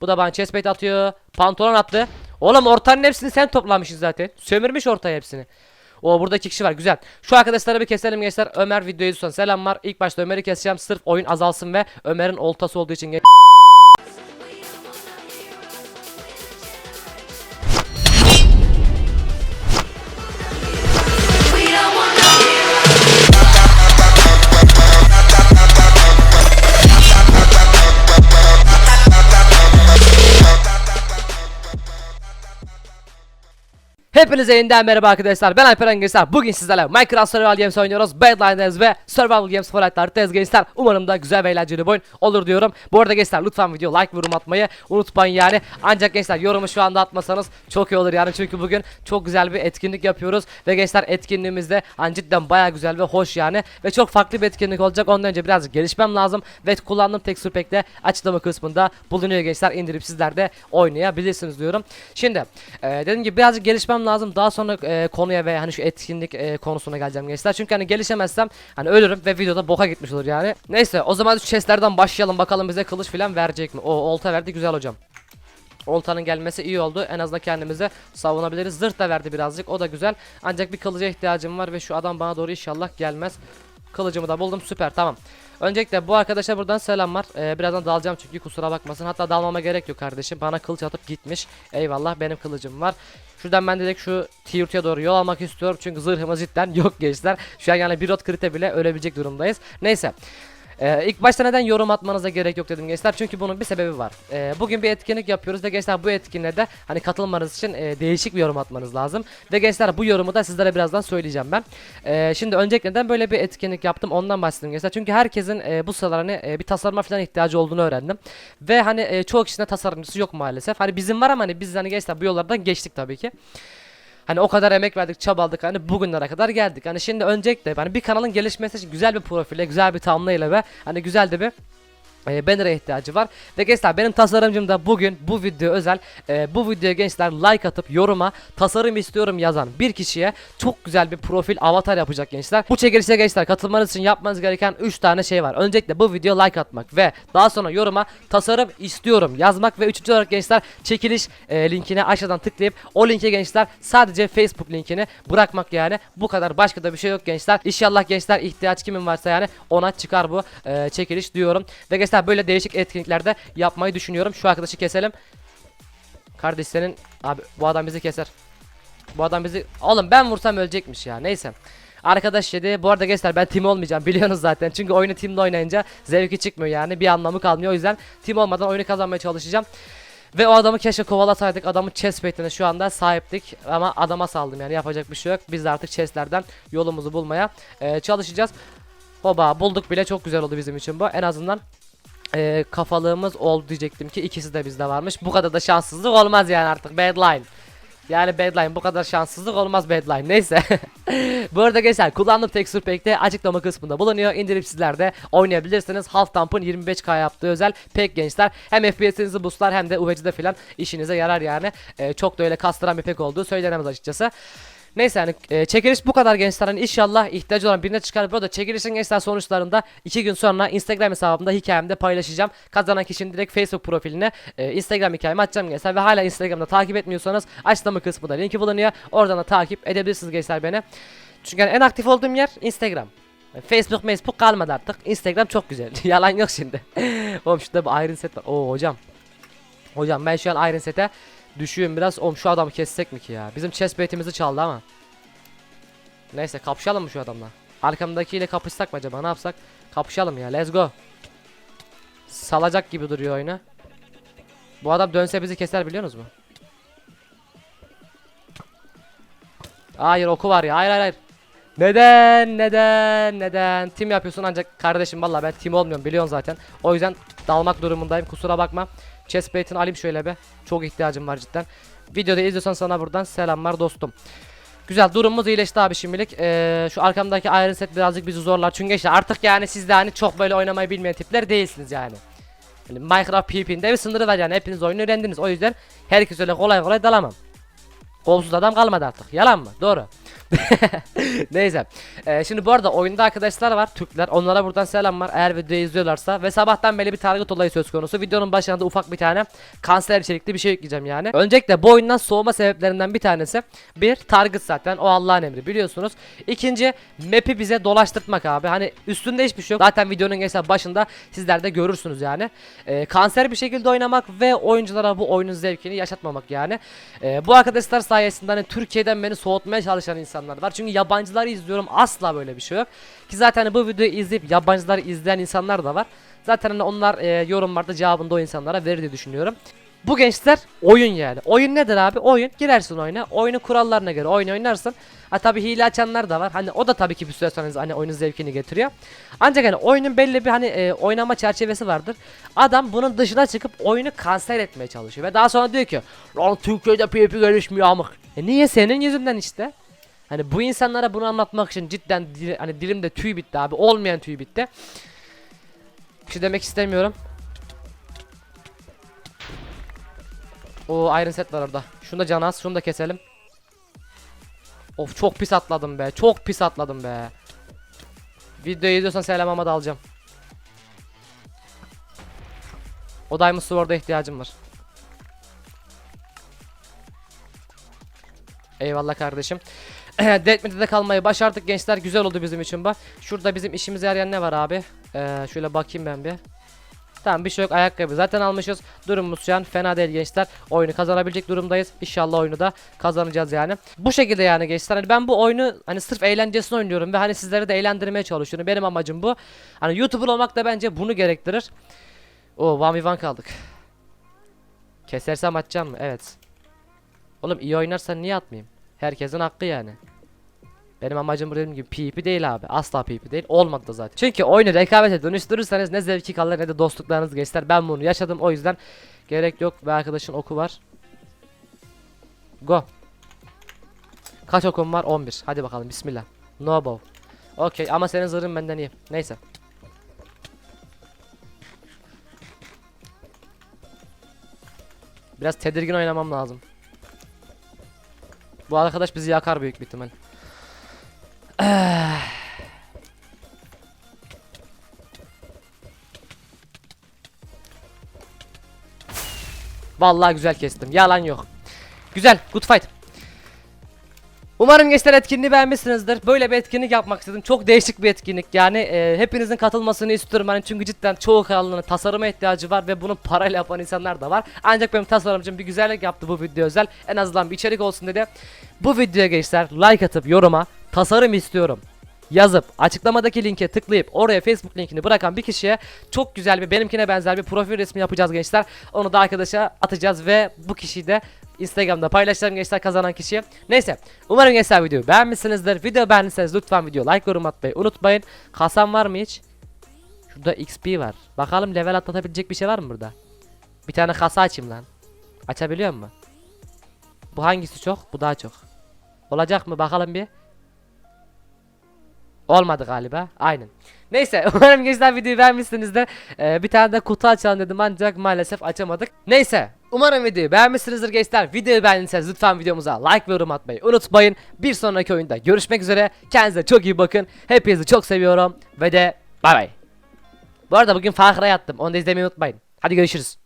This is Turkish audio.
Bu da bana chestplate atıyor. Pantolon attı. Oğlum ortanın hepsini sen toplamışsın zaten. Sömürmüş ortaya hepsini. O burada iki kişi var güzel. Şu arkadaşları bir keselim gençler. Ömer videoyu son selamlar. İlk başta Ömer'i keseceğim sırf oyun azalsın ve Ömer'in oltası olduğu için Hepinize yeniden merhaba arkadaşlar. Ben Alperen Gençler. Bugün sizlerle Minecraft Survival Games oynuyoruz. Badlands ve Survival Games Fortnite haritayız gençler. Umarım da güzel ve eğlenceli bir oyun olur diyorum. Bu arada gençler lütfen video like ve yorum atmayı unutmayın yani. Ancak gençler yorumu şu anda atmasanız çok iyi olur yani. Çünkü bugün çok güzel bir etkinlik yapıyoruz. Ve gençler etkinliğimizde hani cidden baya güzel ve hoş yani. Ve çok farklı bir etkinlik olacak. Ondan önce birazcık gelişmem lazım. Ve kullandığım tekstür pack de açıklama kısmında bulunuyor gençler. İndirip sizler de oynayabilirsiniz diyorum. Şimdi e, dediğim gibi birazcık gelişmem lazım. Daha sonra e, konuya ve hani şu etkinlik e, konusuna geleceğim gençler. Çünkü hani gelişemezsem hani ölürüm ve videoda boka gitmiş olur yani. Neyse o zaman şu chestlerden başlayalım bakalım bize kılıç falan verecek mi? O olta verdi güzel hocam. Oltanın gelmesi iyi oldu. En azından kendimize savunabiliriz. Zırh da verdi birazcık. O da güzel. Ancak bir kılıca ihtiyacım var ve şu adam bana doğru inşallah gelmez. Kılıcımı da buldum. Süper. Tamam. Öncelikle bu arkadaşa buradan selamlar. Ee, birazdan dalacağım çünkü kusura bakmasın. Hatta dalmama gerek yok kardeşim. Bana kılıç atıp gitmiş. Eyvallah benim kılıcım var. Şuradan ben direkt şu Tiyurt'a doğru yol almak istiyorum. Çünkü zırhımız cidden yok gençler. Şu an yani bir rot krite bile ölebilecek durumdayız. Neyse. Ee, ilk başta neden yorum atmanıza gerek yok dedim gençler çünkü bunun bir sebebi var. Ee, bugün bir etkinlik yapıyoruz ve gençler bu etkinliğe de hani katılmanız için e, değişik bir yorum atmanız lazım. Ve gençler bu yorumu da sizlere birazdan söyleyeceğim ben. Ee, şimdi öncelikle neden böyle bir etkinlik yaptım ondan bahsedeyim gençler. Çünkü herkesin e, bu sıralar hani e, bir tasarıma falan ihtiyacı olduğunu öğrendim. Ve hani e, çoğu kişinin tasarımcısı yok maalesef. Hani bizim var ama hani biz hani gençler bu yollardan geçtik tabii ki. Hani o kadar emek verdik, çabaladık hani bugünlere kadar geldik. Hani şimdi öncelikle hani bir kanalın gelişmesi için güzel bir profile, güzel bir thumbnail'e ve hani güzel de bir e, banner'a ihtiyacı var. Ve gençler benim tasarımcım da bugün bu video özel. E, bu videoya gençler like atıp yoruma tasarım istiyorum yazan bir kişiye çok güzel bir profil avatar yapacak gençler. Bu çekilişe gençler katılmanız için yapmanız gereken 3 tane şey var. Öncelikle bu videoya like atmak ve daha sonra yoruma tasarım istiyorum yazmak ve üçüncü olarak gençler çekiliş e, linkine aşağıdan tıklayıp o linke gençler sadece Facebook linkini bırakmak yani. Bu kadar başka da bir şey yok gençler. İnşallah gençler ihtiyaç kimin varsa yani ona çıkar bu e, çekiliş diyorum. Ve gençler böyle değişik etkinliklerde yapmayı düşünüyorum. Şu arkadaşı keselim. Kardeş senin abi bu adam bizi keser. Bu adam bizi oğlum ben vursam ölecekmiş ya. Neyse. Arkadaş dedi. Bu arada gençler ben team olmayacağım biliyorsunuz zaten. Çünkü oyunu teamle oynayınca zevki çıkmıyor yani. Bir anlamı kalmıyor. O yüzden team olmadan oyunu kazanmaya çalışacağım. Ve o adamı keşke kovalasaydık. Adamın chest plate'ine şu anda sahiptik. Ama adama saldım yani yapacak bir şey yok. Biz de artık chestlerden yolumuzu bulmaya e, çalışacağız. Hoba bulduk bile çok güzel oldu bizim için bu. En azından e, kafalığımız oldu diyecektim ki ikisi de bizde varmış. Bu kadar da şanssızlık olmaz yani artık Badline. Yani Badline bu kadar şanssızlık olmaz Badline. Neyse. bu arada gençler kullandığım texture pack'te açıklama kısmında bulunuyor. İndirip sizler de oynayabilirsiniz. Half Dump'ın 25k yaptığı özel pack gençler. Hem FPS'inizi boostlar hem de UVC'de falan işinize yarar yani. E, çok da öyle kastıran bir pack olduğu söylenemez açıkçası. Neyse yani e, çekiliş bu kadar gençler hani inşallah ihtiyacı olan birine çıkar. Bu arada çekilişin gençler sonuçlarında 2 gün sonra Instagram hesabımda hikayemde paylaşacağım. Kazanan kişinin direkt Facebook profiline e, Instagram hikayemi atacağım gençler ve hala Instagram'da takip etmiyorsanız açıklama kısmında linki bulunuyor. Oradan da takip edebilirsiniz gençler beni. Çünkü yani en aktif olduğum yer Instagram. Facebook, Facebook kalmadı artık. Instagram çok güzel. Yalan yok şimdi. Oğlum şurada bir Iron Set var. Oo hocam. Hocam ben şu an Iron Set'e düşüyorum biraz. Oğlum şu adamı kessek mi ki ya? Bizim chest plate'imizi çaldı ama. Neyse kapışalım mı şu adamla? Arkamdakiyle kapışsak mı acaba? Ne yapsak? Kapışalım ya. Let's go. Salacak gibi duruyor oyunu. Bu adam dönse bizi keser biliyorsunuz mu? Hayır oku var ya. Hayır hayır hayır. Neden? Neden? Neden? Tim yapıyorsun ancak kardeşim valla ben tim olmuyorum biliyorsun zaten. O yüzden dalmak durumundayım. Kusura bakma. Chest plate'ini alayım şöyle be. Çok ihtiyacım var cidden. Videoda izliyorsan sana buradan selamlar dostum. Güzel durumumuz iyileşti abi şimdilik. Ee, şu arkamdaki Iron Set birazcık bizi zorlar. Çünkü işte artık yani siz de hani çok böyle oynamayı bilmeyen tipler değilsiniz yani. Yani Minecraft PvP'nde bir sınırı var yani hepiniz oyunu öğrendiniz. O yüzden herkes öyle kolay kolay dalamam. Kolsuz adam kalmadı artık. Yalan mı? Doğru. Neyse. Ee, şimdi bu arada oyunda arkadaşlar var Türkler. Onlara buradan selamlar. Eğer videoyu izliyorlarsa ve sabahtan beri bir target olayı söz konusu. Videonun başında da ufak bir tane kanser içerikli bir şey yükleyeceğim yani. Öncelikle bu oyundan soğuma sebeplerinden bir tanesi bir target zaten o Allah'ın emri biliyorsunuz. İkinci map'i bize dolaştırtmak abi. Hani üstünde hiçbir şey yok. Zaten videonun mesela başında sizler de görürsünüz yani. Ee, kanser bir şekilde oynamak ve oyunculara bu oyunun zevkini yaşatmamak yani. Ee, bu arkadaşlar sayesinde hani Türkiye'den beni soğutmaya çalışan insanlar var. Çünkü yabancıları izliyorum asla böyle bir şey yok. Ki zaten bu videoyu izleyip yabancıları izleyen insanlar da var. Zaten hani onlar e, yorumlarda cevabını da o insanlara verir diye düşünüyorum. Bu gençler oyun yani. Oyun nedir abi? Oyun. Girersin oyuna. Oyunun kurallarına göre oyun oynarsın. Ha tabi hile açanlar da var. Hani o da tabii ki bir süre sonra hani oyunun zevkini getiriyor. Ancak hani oyunun belli bir hani e, oynama çerçevesi vardır. Adam bunun dışına çıkıp oyunu kanser etmeye çalışıyor ve daha sonra diyor ki Lan Türkiye'de PvP gelişmiyor amık. E niye senin yüzünden işte? Hani bu insanlara bunu anlatmak için cidden dil- hani dilimde tüy bitti abi. Olmayan tüy bitti. Bir şey demek istemiyorum. O iron set var orada. Şunu da can az, şunu da keselim. Of çok pis atladım be. Çok pis atladım be. Videoyu izliyorsan selamama da alacağım. O Diamond Sword'a ihtiyacım var. Eyvallah kardeşim. Deathmatch'te kalmayı başardık gençler. Güzel oldu bizim için bu. Şurada bizim işimize yarayan ne var abi? Ee, şöyle bakayım ben bir. Tamam bir şey yok ayakkabı zaten almışız. Durumumuz şu an fena değil gençler. Oyunu kazanabilecek durumdayız. İnşallah oyunu da kazanacağız yani. Bu şekilde yani gençler. Hani ben bu oyunu hani sırf eğlencesine oynuyorum ve hani sizleri de eğlendirmeye çalışıyorum. Benim amacım bu. Hani YouTuber olmak da bence bunu gerektirir. O 1v1 kaldık. Kesersem atacağım mı? Evet. Oğlum iyi oynarsan niye atmayayım? Herkesin hakkı yani. Benim amacım dediğim gibi PvP değil abi. Asla PvP değil. Olmadı da zaten. Çünkü oyunu rekabete dönüştürürseniz ne zevki kalır ne de dostluklarınız geçer. Ben bunu yaşadım o yüzden gerek yok. Ve arkadaşın oku var. Go. Kaç okum var? 11. Hadi bakalım bismillah. No bow. Okey ama senin zırhın benden iyi. Neyse. Biraz tedirgin oynamam lazım. Bu arkadaş bizi yakar büyük bir ihtimal. Vallahi güzel kestim. Yalan yok. Güzel. Good fight. Umarım gençler etkinliği beğenmişsinizdir. Böyle bir etkinlik yapmak istedim. Çok değişik bir etkinlik. Yani e, hepinizin katılmasını istiyorum. Hani çünkü cidden çoğu kanalının tasarıma ihtiyacı var ve bunu parayla yapan insanlar da var. Ancak benim tasarımcım bir güzellik yaptı bu video özel. En azından bir içerik olsun dedi. Bu videoya gençler like atıp yoruma tasarım istiyorum yazıp açıklamadaki linke tıklayıp oraya Facebook linkini bırakan bir kişiye çok güzel bir benimkine benzer bir profil resmi yapacağız gençler. Onu da arkadaşa atacağız ve bu kişiyi de Instagram'da paylaşacağım gençler kazanan kişiye. Neyse umarım gençler videoyu beğenmişsinizdir. Video beğendiyseniz lütfen video like yorum atmayı unutmayın. Kasam var mı hiç? Şurada XP var. Bakalım level atlatabilecek bir şey var mı burada? Bir tane kasa açayım lan. Açabiliyor mu? Bu hangisi çok? Bu daha çok. Olacak mı? Bakalım bir. Olmadı galiba. Aynen. Neyse umarım gençler videoyu beğenmişsinizdir. Ee, bir tane de kutu açalım dedim ancak maalesef açamadık. Neyse umarım videoyu beğenmişsinizdir gençler. Videoyu beğendiyseniz lütfen videomuza like ve yorum atmayı unutmayın. Bir sonraki oyunda görüşmek üzere. Kendinize çok iyi bakın. Hepinizi çok seviyorum. Ve de bay bay. Bu arada bugün Fahra yattım. Onu da izlemeyi unutmayın. Hadi görüşürüz.